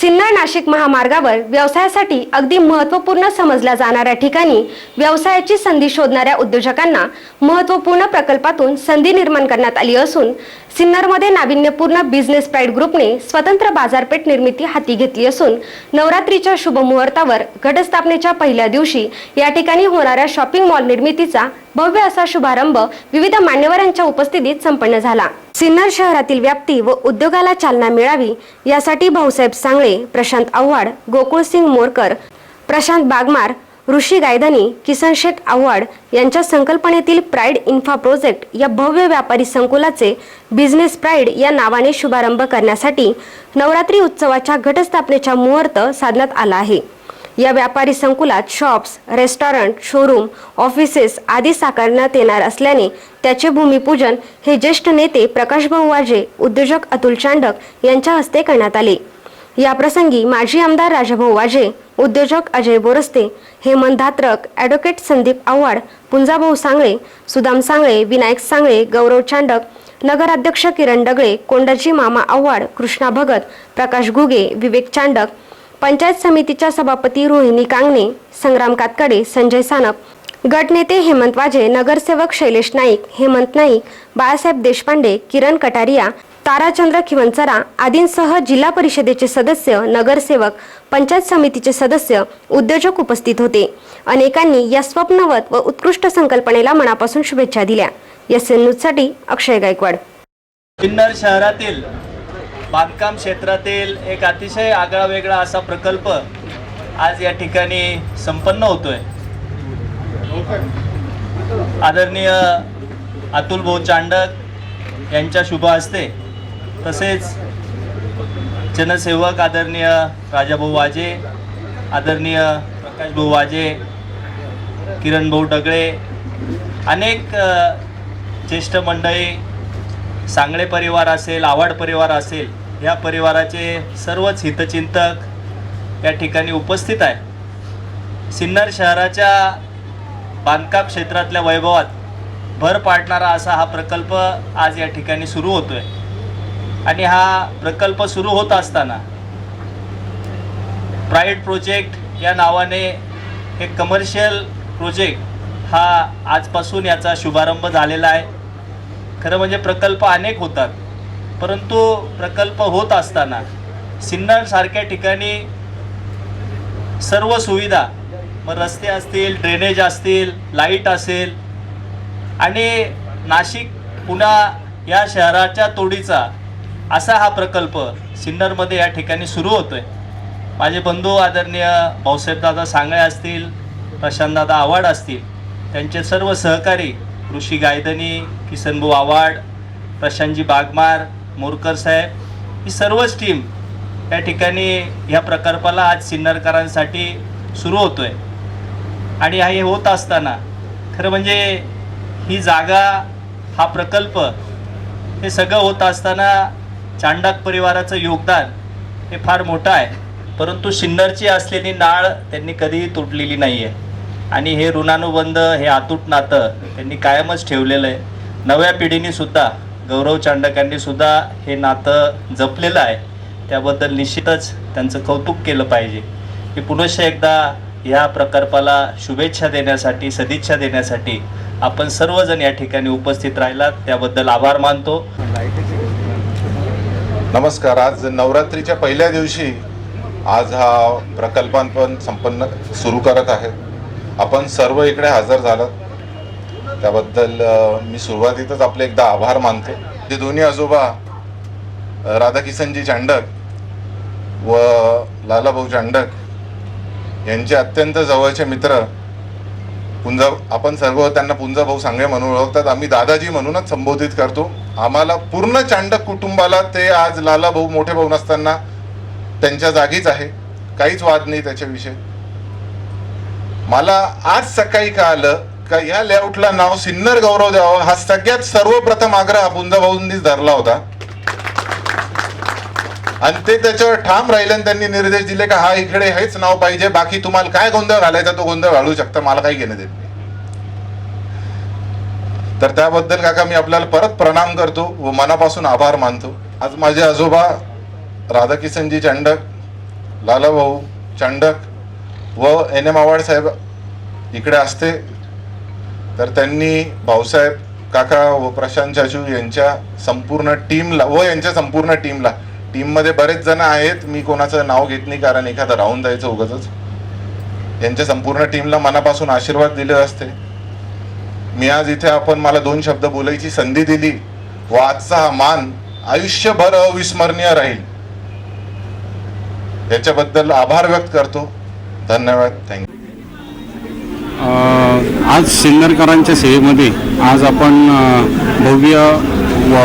सिन्नर नाशिक महामार्गावर व्यवसायासाठी अगदी महत्त्वपूर्ण समजल्या जाणाऱ्या ठिकाणी व्यवसायाची संधी शोधणाऱ्या उद्योजकांना महत्त्वपूर्ण प्रकल्पातून संधी निर्माण करण्यात आली असून सिन्नरमध्ये नाविन्यपूर्ण बिझनेस प्राईड ग्रुपने स्वतंत्र बाजारपेठ निर्मिती हाती घेतली असून नवरात्रीच्या शुभमुहूर्तावर घटस्थापनेच्या पहिल्या दिवशी या ठिकाणी होणाऱ्या शॉपिंग मॉल निर्मितीचा भव्य असा शुभारंभ विविध मान्यवरांच्या उपस्थितीत संपन्न झाला. सिन्नर शहरातील व्याप्ती व उद्योगाला चालना मिळावी यासाठी भाऊसाहेब सांगळे प्रशांत आव्हाड गोकुळसिंग मोरकर प्रशांत बागमार ऋषी गायधनी किसन शेठ आव्हाड यांच्या संकल्पनेतील प्राईड इन्फा प्रोजेक्ट या भव्य व्यापारी संकुलाचे बिझनेस प्राईड या नावाने शुभारंभ करण्यासाठी नवरात्री उत्सवाच्या घटस्थापनेच्या मुहूर्त साधण्यात आला आहे. या व्यापारी संकुलात शॉप्स रेस्टॉरंट शोरूम ऑफिसेस आदी साकारण्यात येणार असल्याने त्याचे भूमिपूजन हे ज्येष्ठ नेते प्रकाशभाऊ वाजे उद्योजक अतुल चांडक यांच्या हस्ते करण्यात आले. याप्रसंगी माजी आमदार राजाभाऊ वाजे उद्योजक अजय बोरस्ते हेमंत धात्रक ॲडव्होकेट संदीप आव्हाड पुंजाभाऊ सांगळे सुदाम सांगळे विनायक सांगळे गौरव चांडक नगराध्यक्ष किरण डगळे कोंडाजी मामा आव्हाड कृष्णा भगत प्रकाश घुगे विवेक चांडक पंचायत समितीच्या सभापती रोहिणी कांगणे संग्राम कातकडे संजय सानप गटनेते हेमंत वाजे नगरसेवक शैलेश नाईक हेमंत नाईक बाळासाहेब देशपांडे किरण कटारिया ताराचंद्र खिवंचरा आदींसह जिल्हा परिषदेचे सदस्य नगरसेवक पंचायत समितीचे सदस्य उद्योजक उपस्थित होते. अनेकांनी या स्वप्नवत व उत्कृष्ट संकल्पनेला मनापासून शुभेच्छा दिल्या. एस एन न्यूजसाठी अक्षय गायकवाड. किन्नर शहरातील बांधकाम क्षेत्रातील एक अतिशय आगळा वेगळा असा प्रकल्प आज या ठिकाणी संपन्न होतोय. आदरणीय अतुल भाऊ चांडक यांच्या शुभ हस्ते तसेच जनसेवक आदरणीय राजाभाऊ वाजे आदरणीय प्रकाशभाऊ वाजे किरणभाऊ डगळे अनेक ज्येष्ठ मंडळी सांगळे परिवार असेल आवाड परिवार असेल या परिवाराचे सर्वच हितचिंतक या ठिकाणी उपस्थित आहे सिन्नर शहराच्या बांधकाम क्षेत्रातल्या वैभवात भर पाडणारा असा हा प्रकल्प आज या ठिकाणी सुरू होतोय. आणि हा प्रकल्प सुरू होत असताना प्राईड प्रोजेक्ट या नावाने हे कमर्शियल प्रोजेक्ट हा आजपासून याचा शुभारंभ झालेला आहे. खरं म्हणजे प्रकल्प अनेक होतात. परंतु प्रकल्प होत असताना सिन्नरसारख्या ठिकाणी सर्व सुविधा मग रस्ते असतील ड्रेनेज असतील लाइट असेल आणि नाशिक पुणा या शहराच्या तोडीचा असा हा प्रकल्प सिन्नरमध्ये या ठिकाणी सुरू होतोय. माझे बंधू आदरणीय भाऊसाहेबदादा सांगळे असतील प्रशांतदादा आव्हाड असतील त्यांचे सर्व सहकारी ऋषी गायदनी किसनभाऊ आव्हाड प्रशांतजी बागमार मोरकर साहेब ही सर्वच टीम या ठिकाणी ह्या प्रकल्पाला आज सिन्नरकरांसाठी सुरू होतोय. आणि हे होत असताना खरं म्हणजे ही जागा हा प्रकल्प हे सगळं होत असताना चांडाक परिवाराचं योगदान हे फार मोठं आहे. परंतु सिन्नरची असलेली नाळ त्यांनी कधीही तुटलेली नाही आहे आणि हे ऋणानुबंध हे आतूट नातं त्यांनी कायमच ठेवलेलं आहे. नव्या पिढीनेसुद्धा गौरव चांडकांनीसुद्धा हे नातं जपलेलं आहे. त्याबद्दल निश्चितच त्यांचं कौतुक केलं पाहिजे. मी पुनश्च एकदा ह्या प्रकल्पाला शुभेच्छा देण्यासाठी सदिच्छा देण्यासाठी आपण सर्वजण या ठिकाणी उपस्थित राहिलात. त्याबद्दल आभार मानतो. नमस्कार आज नवरात्रीच्या पहिल्या दिवशी आज हा प्रकल्पांपण संपन्न सुरू करत आहे. आपण सर्व इकडे हजर झालात त्याबद्दल मी सुरुवातीतच आपले एकदा आभार मानतो. ते दोन्ही आजोबा राधाकिसनजी चांडक व लालाभाऊ चांडक यांचे अत्यंत जवळचे मित्र पुंजा आपण सर्व त्यांना पुंजा भाऊ सांगे म्हणून ओळखतात. आम्ही दादाजी म्हणूनच संबोधित करतो. आम्हाला पूर्ण चांडक कुटुंबाला ते आज लाला भाऊ मोठे भाऊ नसताना त्यांच्या जागीच आहे. काहीच वाद नाही त्याच्याविषयी. मला आज सकाळी कळालं का ह्या लेआउटला नाव सिन्नर गौरव द्यावं हा सगळ्यात सर्वप्रथम आग्रह पुंजाभाऊंनीच पुंजा भाऊंनीच धरला होता. आणि ते त्याच्यावर ठाम राहिले आणि त्यांनी निर्देश दिले का हा इकडे हेच नाव पाहिजे बाकी तुम्हाला काय गोंधळ घालायचा तो गोंधळ घालू शकता मला काही घेणं देत नाही. तर त्याबद्दल काका मी आपल्याला परत प्रणाम करतो व मनापासून आभार मानतो. आज माझे आजोबा राधाकिशनजी चांडक लालाभाऊ चंडक व एन एम आव्हाड साहेब इकडे असते. तर त्यांनी भाऊसाहेब काका व प्रशांत चाचू यांच्या संपूर्ण टीमला व यांच्या संपूर्ण टीमला टीममध्ये बरेच जण आहेत. मी कोणाचं नाव घेत नाही कारण एखादं राहून जायचं उगाच यांच्या संपूर्ण टीमला मनापासून आशीर्वाद दिले असते. मी आज इथे आपण मला दोन शब्द बोलायची संधी दिली. व आजचा हा मान आयुष्यभर अविस्मरणीय राहील. याच्याबद्दल आभार व्यक्त करतो. धन्यवाद. थँक्यू आज सिन्नरकरांच्या सेवेमध्ये आज आपण भव्य व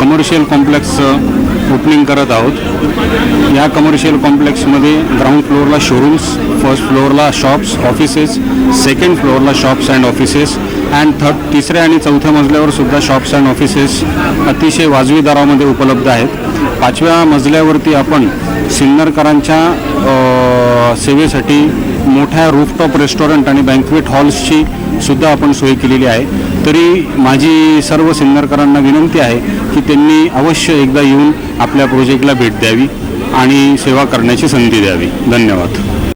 कमर्शियल कॉम्प्लेक्सचं ओपनिंग करत आहोत. या कमर्शियल कॉम्प्लेक्समध्ये ग्राउंड फ्लोअरला शोरूम्स फर्स्ट फ्लोअरला शॉप्स ऑफिसेस सेकंड फ्लोअरला shops and offices and third तिसऱ्या आणि चौथ्या मजल्यावर सुद्धा शॉप्स अँड ऑफिसेस अतिशय वाजवी दरामध्ये उपलब्ध आहेत. पाचव्या मजल्यावरती आपण सिन्नरकरांच्या सेवेसाठी मोठ्या रूफटॉप रेस्टॉरंट आणि बँकवेट हॉल्सची सुद्धा आपण सोय केलेली आहे. तरी माझी सर्व सिन्नरकरांना विनंती आहे की त्यांनी अवश्य एकदा येऊन आपल्या प्रोजेक्टला भेट द्यावी आणि सेवा करण्याची संधी द्यावी. धन्यवाद.